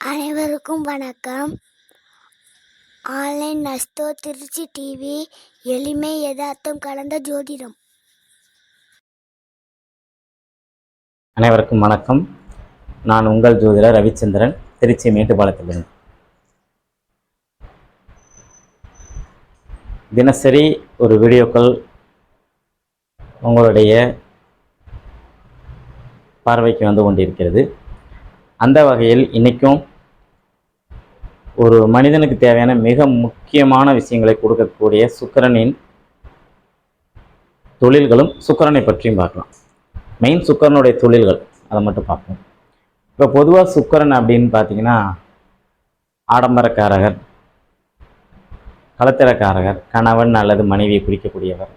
அனைவருக்கும் வணக்கம். Online நஸ்தோ Trichy TV எளிமை யதார்த்தம் கலந்த ஜோதிடம். அனைவருக்கும் வணக்கம். நான் உங்கள் ஜோதிடர் ரவிச்சந்திரன் திருச்சி மேட்டுப்பாளையத்திலிருந்து. தினசரி ஒரு வீடியோக்கள் உங்களுடைய பார்வைக்கு வந்து கொண்டிருக்கிறது. அந்த வகையில் இன்றைக்கும் ஒரு மனிதனுக்கு தேவையான மிக முக்கியமான விஷயங்களை கொடுக்கக்கூடிய சுக்கரனின் தொழில்களும் சுக்கரனை பற்றியும் பார்க்கலாம். மெயின் சுக்கரனுடைய தொழில்கள் அதை மட்டும் பார்ப்போம். இப்போ பொதுவாக சுக்கரன் அப்படின்னு பார்த்தீங்கன்னா ஆடம்பரக்காரகர் கலத்திரக்காரகர் கணவன் அல்லது மனைவியை குறிக்கக்கூடியவர்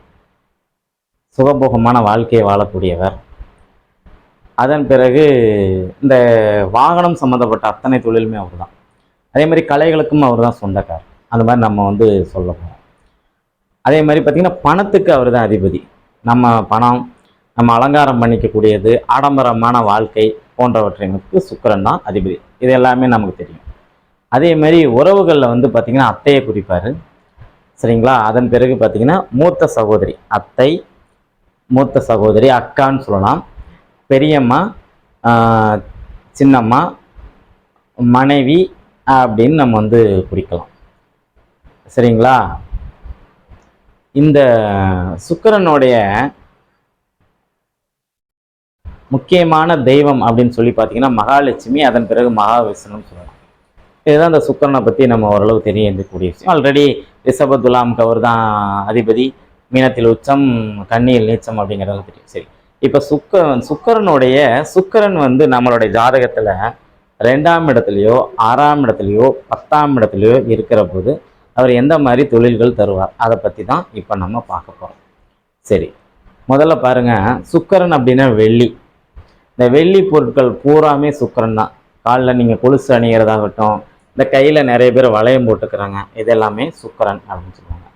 சுகபோகமான வாழ்க்கையை வாழக்கூடியவர் அதன் பிறகு இந்த வாகனம் சம்மந்தப்பட்ட அத்தனை தொழிலுமே அவர் தான் அதே மாதிரி கலைகளுக்கும் அவர் தான் சொந்தக்கார் அந்த மாதிரி நம்ம வந்து சொல்ல போகிறோம் அதே மாதிரி பார்த்திங்கன்னா பணத்துக்கு அவர் தான் அதிபதி. நம்ம பணம் நம்ம அலங்காரம் பண்ணிக்கக்கூடியது ஆடம்பரமான வாழ்க்கை போன்றவற்றைங்களுக்கு சுக்கிரன் தான் அதிபதி. இது எல்லாமே நமக்கு தெரியும். அதே மாதிரி உறவுகளில் வந்து பார்த்திங்கன்னா அத்தையை குறிப்பார். சரிங்களா? அதன் பிறகு பார்த்திங்கன்னா மூத்த சகோதரி அத்தை மூத்த சகோதரி அக்கான்னு சொல்லலாம். பெரியம்மா சின்னம்மா மனைவி அப்படின்னு நம்ம வந்து குறிக்கலாம். சரிங்களா? இந்த சுக்கிரனுடைய முக்கியமான தெய்வம் அப்படின்னு சொல்லி பார்த்தீங்கன்னா மகாலட்சுமி அதன் பிறகு மகாவிஷ்ணுன்னு சொல்லலாம். இதுதான் இந்த சுக்கிரனை பற்றி நம்ம ஓரளவு தெரியக்கூடிய விஷயம். ஆல்ரெடி ரிஷப துலாம் கவர் தான் அதிபதி மீனத்தில் உச்சம் கண்ணியில் நீச்சம் அப்படிங்கிறதெல்லாம் தெரியும். சரி. இப்போ சுக்க சுக்கரனுடைய சுக்கரன் வந்து நம்மளுடைய ஜாதகத்தில் ரெண்டாம் இடத்துலையோ ஆறாம் இடத்துலையோ பத்தாம் இடத்துலையோ இருக்கிற போது அவர் எந்த மாதிரி தொழில்கள் தருவார்? அதை பற்றி தான் இப்போ நம்ம பார்க்க போகிறோம் சரி. முதல்ல பாருங்க. சுக்கரன் அப்படின்னா வெள்ளி. இந்த வெள்ளி பொருட்கள் பூராமே சுக்கரன் தான். காலில் நீங்கள் கொலுசு அணிகிறதாகட்டும் இந்த கையில் நிறைய பேர் வளையம் போட்டுக்கிறாங்க. இது எல்லாமே சுக்கரன் அப்படின்னு சொல்லுவாங்க.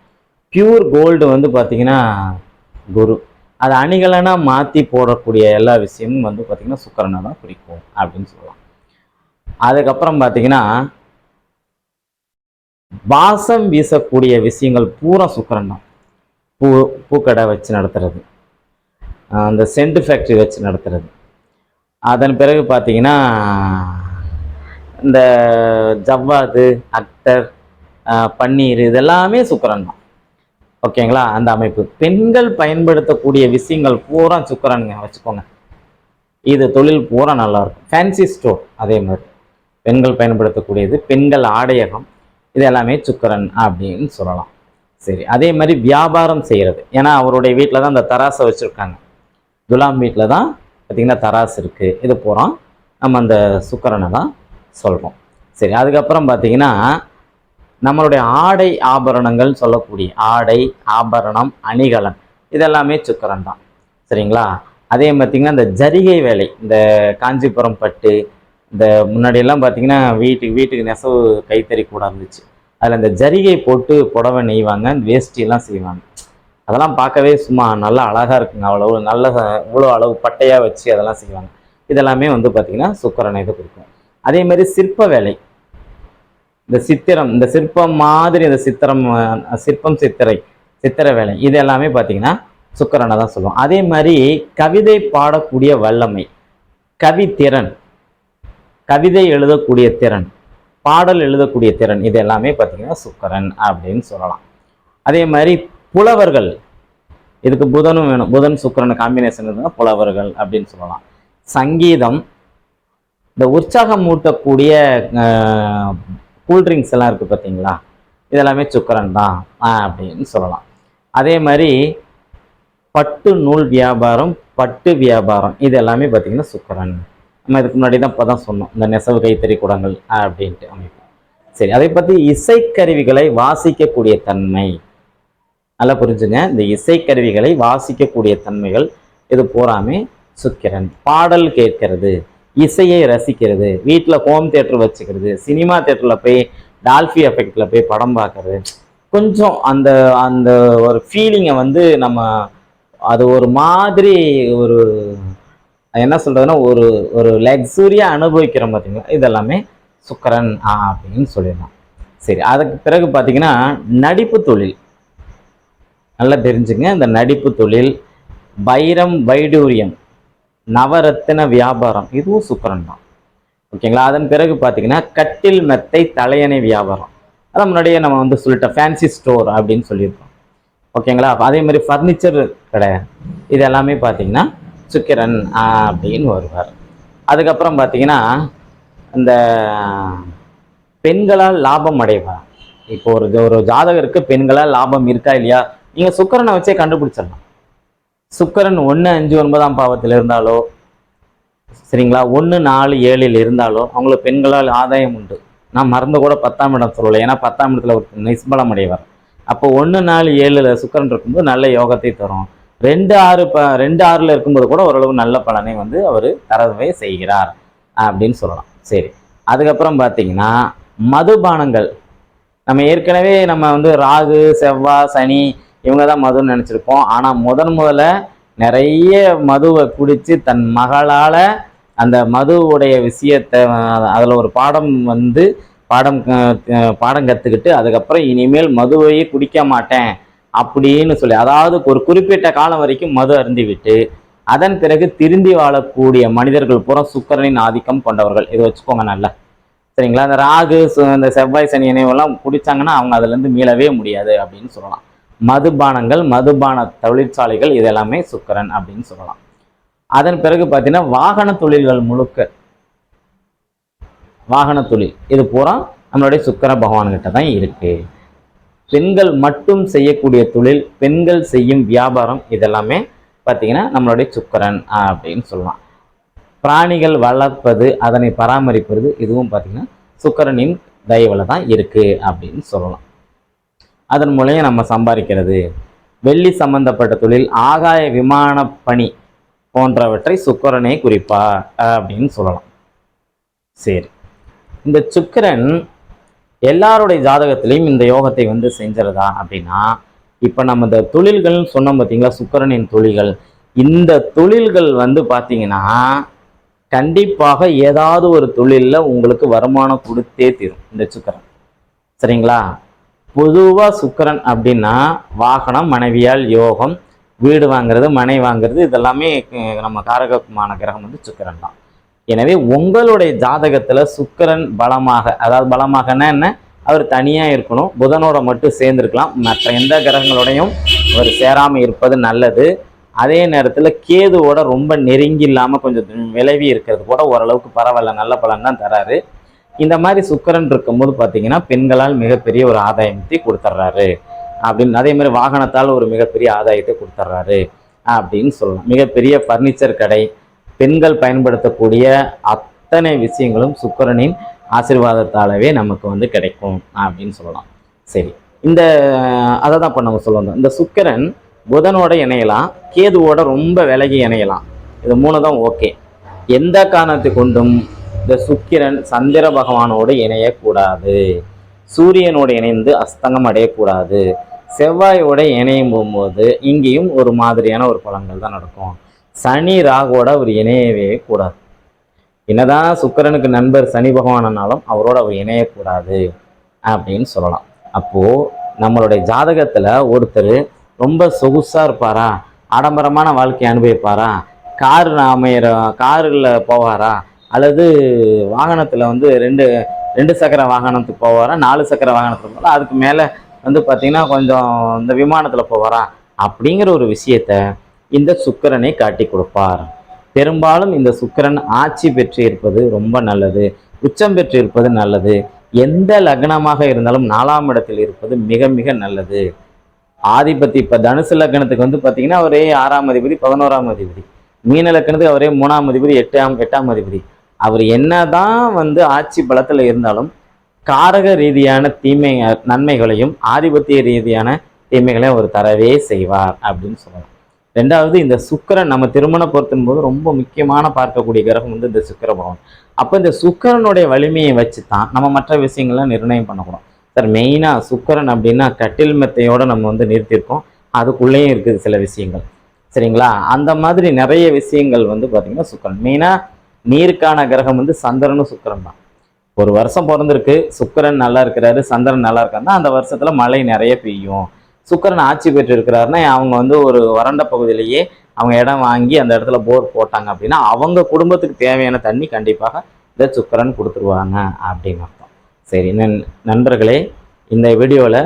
பியூர் கோல்டு வந்து பார்த்திங்கன்னா குரு. அதை அணிகலனாக மாற்றி போடக்கூடிய எல்லா விஷயமும் வந்து பார்த்திங்கன்னா சுக்கரனை தான் குறிக்கும் அப்படின்னு சொல்லலாம். அதுக்கப்புறம் பார்த்தீங்கன்னா வாசம் வீசக்கூடிய விஷயங்கள் பூரா சுக்கரன் தான். பூ பூக்கடை வச்சு நடத்துறது. அந்த சென்ட் ஃபேக்ட்ரி வச்சு நடத்துறது. அதன் பிறகு பார்த்தீங்கன்னா இந்த ஜவ்வாது அக்டர் பன்னீர் இதெல்லாமே சுக்கரன் தான். ஓகேங்களா? அந்த அமைப்பு. பெண்கள் பயன்படுத்தக்கூடிய விஷயங்கள் பூரா சுக்கரனுங்க வச்சுக்கோங்க. இது தொழில் பூரா நல்லாயிருக்கும் ஃபேன்சி ஸ்டோர் அதே மாதிரி. பெண்கள் பயன்படுத்தக்கூடியது பெண்கள் ஆடையகம். இது எல்லாமே சுக்கரன் அப்படின்னு சொல்லலாம். சரி அதே மாதிரி வியாபாரம் செய்கிறது ஏன்னா அவருடைய வீட்டில் தான் அந்த தராசை வச்சுருக்காங்க. துலாம் வீட்டில் தான் பார்த்திங்கன்னா தராசு இருக்குது இது பூரா நம்ம அந்த சுக்கரனை தான் சொல்கிறோம் சரி அதுக்கப்புறம் பார்த்தீங்கன்னா நம்மளுடைய ஆடை ஆபரணங்கள் சொல்லக்கூடிய ஆடை ஆபரணம் அணிகலன் இதெல்லாமே சுக்கரன் தான். சரிங்களா? அதே பார்த்திங்கன்னா இந்த ஜரிகை வேலை இந்த காஞ்சிபுரம் பட்டு இந்த முன்னாடியெல்லாம் பார்த்தீங்கன்னா வீட்டுக்கு வீட்டுக்கு நெசவு கைத்தறி கூட இருந்துச்சு. அதில் இந்த ஜரிகை போட்டு புடவை நெய்வாங்க வேஷ்டியெல்லாம் செய்வாங்க. அதெல்லாம் பார்க்கவே சும்மா நல்லா அழகாக இருக்குங்க. அவ்வளவு நல்ல இவ்வளோ அளவு பட்டையாக வச்சு அதெல்லாம் செய்வாங்க. இதெல்லாமே வந்து பார்த்திங்கன்னா சுக்கரனை இது கொடுக்கும். அதே மாதிரி சிற்ப வேலை. இந்த சித்திரம் இந்த சிற்பம் மாதிரி இந்த சித்திரம் சிற்பம் சித்திரை சித்திர வேலை இது எல்லாமே பார்த்தீங்கன்னா சுக்கரனை தான் சொல்லுவோம். அதே மாதிரி கவிதை பாடக்கூடிய வல்லமை கவித்திறன் கவிதை எழுதக்கூடிய திறன் பாடல் எழுதக்கூடிய திறன் இது எல்லாமே பார்த்தீங்கன்னா சுக்கரன் அப்படின்னு சொல்லலாம். அதே மாதிரி புலவர்கள் இதுக்கு புதனும் வேணும் புதன் சுக்கிரன் காம்பினேஷன் இருந்தால் புலவர்கள் அப்படின்னு சொல்லலாம். சங்கீதம் இந்த உற்சாகம் மூட்டக்கூடிய கூல்ட்ரிங்க்ஸ் எல்லாம் இருக்குது பார்த்தீங்களா இதெல்லாமே சுக்கரன் தான் அப்படின்னு சொல்லலாம். அதே மாதிரி பட்டு நூல் வியாபாரம் பட்டு வியாபாரம் இது எல்லாமே பார்த்திங்கன்னா சுக்கரன். நம்ம இதுக்கு முன்னாடி தான் இப்போ தான் சொன்னோம் இந்த நெசவு கைத்தறி கூடங்கள் அப்படின்ட்டு அமைப்பு. சரி அதை பற்றி இசைக்கருவிகளை வாசிக்கக்கூடிய தன்மை. நல்லா புரிஞ்சுங்க இந்த இசைக்கருவிகளை வாசிக்கக்கூடிய தன்மைகள் இது பூராமே சுக்கிரன். பாடல் கேட்கறது. இசையை ரசிக்கிறது வீட்டில் ஹோம் தேட்டர் வச்சுக்கிறது சினிமா தேட்டரில் போய் டால்ஃபி எஃபெக்டில் போய் படம் பார்க்கறது. கொஞ்சம் அந்த அந்த ஒரு ஃபீலிங்கை வந்து நம்ம அது ஒரு மாதிரி ஒரு என்ன சொல்கிறதுன்னா ஒரு ஒரு லக்ஸூரியாக அனுபவிக்கிறோம் பார்த்தீங்களா இதெல்லாமே சுக்கரன் ஆ, அப்படின்னு சொல்லிடலாம். சரி அதுக்கு பிறகு பார்த்தீங்கன்னா நடிப்பு தொழில். நல்லா தெரிஞ்சுங்க இந்த நடிப்பு தொழில் வைரம் வைடூரியம். நவரத்தின வியாபாரம். இதுவும் சுக்கிரன் தான் ஓகேங்களா? அதன் பிறகு பார்த்தீங்கன்னா கட்டில் மெத்தை தலையணை வியாபாரம். அதான் முன்னாடியே நம்ம வந்து சொல்லிட்டோம் ஃபேன்சி ஸ்டோர் அப்படின்னு சொல்லியிருக்கோம். ஓகேங்களா? அதே மாதிரி ஃபர்னிச்சர் கடை. இது எல்லாமே பார்த்தீங்கன்னா சுக்கிரன் அப்படின்னு வருவார். அதுக்கப்புறம் பார்த்தீங்கன்னா இந்த பெண்களால் லாபம் அடைவார் இப்போ ஒரு ஒரு ஜாதகருக்கு பெண்களால் லாபம் இருக்கா இல்லையா? நீங்கள் சுக்கிரனை வச்சே கண்டுபிடிச்சிடலாம். சுக்கரன் ஒன்று அஞ்சு ஒன்பதாம் பாவத்தில் இருந்தாலோ சரிங்களா? ஒன்று நாலு ஏழில் இருந்தாலோ அவங்களுக்கு பெண்களால் ஆதாயம் உண்டு. நான் மறந்து கூட பத்தாம் இடம் சொல்லலை. ஏன்னா பத்தாம் இடத்துல ஒரு நிஸ்பலம் அடைவார். அப்போ ஒன்று நாலு ஏழில் சுக்கரன் இருக்கும்போது நல்ல யோகத்தை தரும். ரெண்டு ஆறு ப ரெண்டு ஆறில் இருக்கும்போது கூட ஓரளவு நல்ல பலனை வந்து அவர் தரவே செய்கிறார் அப்படின்னு சொல்லலாம். சரி. அதுக்கப்புறம் பார்த்தீங்கன்னா மதுபானங்கள். நம்ம ஏற்கனவே நம்ம வந்து ராகு செவ்வாய் சனி இவங்க தான் மதுன்னு நினச்சிருப்போம். ஆனால் முதன் முதல்ல நிறைய மதுவை குடித்து தன் மகளால் அந்த மதுவுடைய விஷயத்தை அதில் ஒரு பாடம் வந்து பாடம் பாடம் கற்றுக்கிட்டு அதுக்கப்புறம் இனிமேல் மதுவையே குடிக்க மாட்டேன் அப்படின்னு சொல்லி அதாவது ஒரு குறிப்பிட்ட காலம் வரைக்கும் மது அருந்திவிட்டு அதன் பிறகு திருந்தி வாழக்கூடிய மனிதர்கள் பூரா சுக்கரனின் ஆதிக்கம் கொண்டவர்கள். இதை வச்சுக்கோங்க நல்லா. சரிங்களா? அந்த ராகு இந்த செவ்வாய் சனி இணைவெல்லாம் குடிச்சாங்கன்னா அவங்க அதுலேருந்து மீளவே முடியாது அப்படின்னு சொல்லலாம். மதுபானங்கள் மதுபான தொழிற்சாலைகள் இதெல்லாமே சுக்கரன் அப்படின்னு சொல்லலாம். அதன் பிறகு பார்த்தீங்கன்னா வாகன தொழில்கள் முழுக்க வாகன தொழில். இது பூரா நம்மளுடைய சுக்கர பகவான்கிட்ட தான் இருக்கு. பெண்கள் மட்டும் செய்யக்கூடிய தொழில் பெண்கள் செய்யும் வியாபாரம் இதெல்லாமே பார்த்தீங்கன்னா நம்மளுடைய சுக்கரன் அப்படின்னு சொல்லலாம். பிராணிகள் வளர்ப்பது அதனை பராமரிப்பது இதுவும் பார்த்தீங்கன்னா சுக்கரனின் தயவுல தான் இருக்கு அப்படின்னு சொல்லலாம். அதன் மூலயம் நம்ம சம்பாதிக்கிறது. வெள்ளி சம்பந்தப்பட்ட தொழில் ஆகாய விமான பணி போன்றவற்றை சுக்கரனே குறிப்பா அப்படின்னு சொல்லலாம். சரி. இந்த சுக்கிரன் எல்லாருடைய ஜாதகத்திலையும் இந்த யோகத்தை வந்து செஞ்சிருதா அப்படின்னா இப்போ நம்ம இந்த தொழில்கள்னு சொன்னோம் பார்த்தீங்களா சுக்கரனின் தொழில்கள். இந்த தொழில்கள் வந்து பார்த்தீங்கன்னா கண்டிப்பாக ஏதாவது ஒரு தொழிலில் உங்களுக்கு வருமானம் கொடுத்தே தீரும் இந்த சுக்கரன். சரிங்களா? பொதுவாக சுக்கிரன் அப்படின்னா வாகனம் மனைவியால் யோகம் வீடு வாங்குறது மனை வாங்குறது இதெல்லாமே நம்ம காரகமான கிரகம் வந்து சுக்கிரன் தான். எனவே உங்களுடைய ஜாதகத்தில் சுக்கிரன் பலமாக அதாவது பலமாகனா என்ன? அவர் தனியாக இருக்கணும் புதனோட மட்டும் சேர்ந்துருக்கலாம். மற்ற எந்த கிரகங்களோடையும் அவர் சேராமல் இருப்பது நல்லது. அதே நேரத்தில் கேதுவோட ரொம்ப நெருங்கி இல்லாமல் கொஞ்சம் விளைவி இருக்கிறது கூட ஓரளவுக்கு பரவாயில்ல நல்ல பலன் தான் தராரு. இந்த மாதிரி சுக்கரன் இருக்கும்போது பார்த்தீங்கன்னா பெண்களால் மிகப்பெரிய ஒரு ஆதாயத்தை கொடுத்துட்றாரு அப்படின்னு அதே மாதிரி வாகனத்தால் ஒரு மிகப்பெரிய ஆதாயத்தை கொடுத்துட்றாரு அப்படின்னு சொல்லலாம். மிகப்பெரிய ஃபர்னிச்சர் கடை பெண்கள் பயன்படுத்தக்கூடிய அத்தனை விஷயங்களும் சுக்கரனின் ஆசிர்வாதத்தாலவே நமக்கு வந்து கிடைக்கும் அப்படின்னு சொல்லலாம். சரி இந்த அதை தான் இப்போ நம்ம சொல்ல வந்தோம். இந்த சுக்கரன் புதனோட இணையலாம் கேதுவோட ரொம்ப விலகி இணையலாம். இது மூணு தான் ஓகே எந்த காரணத்தை கொண்டும் இந்த சுக்கிரன் சந்திர பகவானோடு இணையக்கூடாது. சூரியனோடு இணைந்து அஸ்தங்கம் அடையக்கூடாது. செவ்வாயோட இணையும் போகும்போது இங்கேயும் ஒரு மாதிரியான ஒரு பலன்கள் தான் நடக்கும். சனி ராகுவோட அவர் இணையவே கூடாது. என்னதான் சுக்கிரனுக்கு நண்பர் சனி பகவானானாலும் அவரோட அவர் இணையக்கூடாது அப்படின்னு சொல்லலாம். அப்போது நம்மளுடைய ஜாதகத்தில் ஒருத்தர் ரொம்ப சொகுசாக இருப்பாரா? ஆடம்பரமான வாழ்க்கையை அனுபவிப்பாரா? கார் அமையிற காரில் போவாரா? அல்லது வாகனத்தில் வந்து ரெண்டு ரெண்டு சக்கர வாகனத்துக்கு போவாரா நாலு சக்கர வாகனத்துக்கு போவாரா அதுக்கு மேலே வந்து பார்த்திங்கன்னா கொஞ்சம் இந்த விமானத்தில் போவாரா அப்படிங்கிற ஒரு விஷயத்த இந்த சுக்கிரனை காட்டி கொடுப்பார். பெரும்பாலும் இந்த சுக்கரன் ஆட்சி பெற்று இருப்பது ரொம்ப நல்லது உச்சம் பெற்று இருப்பது நல்லது எந்த லக்னமாக இருந்தாலும் நாலாம் இடத்தில் இருப்பது மிக மிக நல்லது. ஆதிபத்தி இப்போ தனுசு லக்னத்துக்கு வந்து பார்த்திங்கன்னா அவரே ஆறாம் அதிபதி பதினோராம் அதிபதி. மீன லக்னத்துக்கு அவரே மூணாம் அதிபதி எட்டாம் எட்டாம் அதிபதி. அவர் என்னதான் வந்து ஆட்சி பலத்தில் இருந்தாலும் காரக ரீதியான தீமை நன்மைகளையும் ஆதிபத்திய ரீதியான தீமைகளையும் அவர் தரவே செய்வார் அப்படின்னு சொல்லலாம். ரெண்டாவது இந்த சுக்கிரன் நம்ம திருமண பொருத்தின் போது ரொம்ப முக்கியமான பார்க்கக்கூடிய கிரகம் வந்து இந்த சுக்கர பகவான். அப்போ இந்த சுக்கரனுடைய வலிமையை வச்சு தான் நம்ம மற்ற விஷயங்கள்லாம் நிர்ணயம் பண்ணக்கூடாது. சார் மெயினாக சுக்கரன் அப்படின்னா கட்டில் மெத்தையோடு நம்ம வந்து நிறுத்தியிருக்கோம். அதுக்குள்ளேயும் இருக்குது சில விஷயங்கள். சரிங்களா? அந்த மாதிரி நிறைய விஷயங்கள் வந்து பார்த்திங்கன்னா சுக்கரன். மெயினாக நீருக்கான கிரகம் வந்து சந்திரனும் சுக்கரன் தான். ஒரு வருஷம் பிறந்திருக்கு சுக்கரன் நல்லா இருக்கிறாரு சந்திரன் நல்லா இருக்காருன்னா அந்த வருஷத்துல மழை நிறைய பெய்யும். சுக்கரன் ஆட்சி பெற்று இருக்கிறாருன்னா அவங்க வந்து ஒரு வறண்ட பகுதியிலேயே அவங்க இடம் வாங்கி அந்த இடத்துல போர் போட்டாங்க அப்படின்னா அவங்க குடும்பத்துக்கு தேவையான தண்ணி கண்டிப்பாக இந்த சுக்கரன் கொடுத்துருவாங்க அப்படின்னு அர்த்தம். சரி நன் நண்பர்களே இந்த வீடியோவில்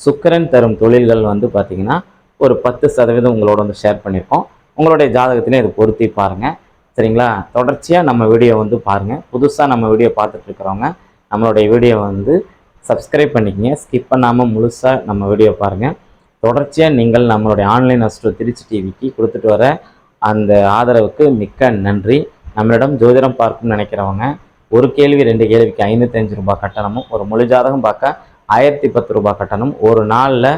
சுக்கரன் தரும் தொழில்கள் வந்து பார்த்தீங்கன்னா ஒரு பத்து சதவீதம் உங்களோட வந்து ஷேர் பண்ணியிருக்கோம் உங்களுடைய ஜாதகத்திலையும் இதை பொருத்தி பாருங்கள் சரிங்களா? தொடர்ச்சியாக நம்ம வீடியோ வந்து பாருங்கள் புதுசாக நம்ம வீடியோ பார்த்துட்ருக்குறவங்க நம்மளுடைய வீடியோ வந்து சப்ஸ்கிரைப் பண்ணிக்கங்க. ஸ்கிப் பண்ணாமல் முழுசாக நம்ம வீடியோ பாருங்கள் தொடர்ச்சியாக நீங்கள் நம்மளுடைய ஆன்லைன் அஸ்ட்ரோ திருச்சி டிவிக்கு கொடுத்துட்டு வர அந்த ஆதரவுக்கு மிக்க நன்றி. நம்மளிடம் ஜோதிடம் பார்க்கணும்னு நினைக்கிறவங்க ஒரு கேள்வி ரெண்டு கேள்விக்கு ஐநூற்றஞ்சு ரூபாய் கட்டணமும் ஒரு முழு ஜாதகம் பார்க்க ஆயிரத்தி பத்து ரூபாய் கட்டணம் ஒரு நாளில்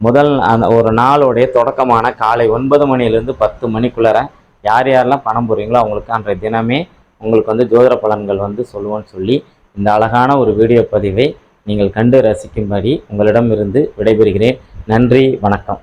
முதல் அந்த ஒரு நாளுடைய தொடக்கமான காலை ஒன்பது மணிலேருந்து பத்து மணிக்குள்ளார யார் யாரெல்லாம் பணம் போடுறீங்களோ அவங்களுக்கு அன்றைய தினமே உங்களுக்கு வந்து ஜோதிட பலன்கள் வந்து சொல்லுவோன்னு சொல்லி இந்த அழகான ஒரு வீடியோ பதிவை நீங்கள் கண்டு ரசிக்கும்படி உங்களிடமிருந்து விடைபெறுகிறேன். நன்றி வணக்கம்.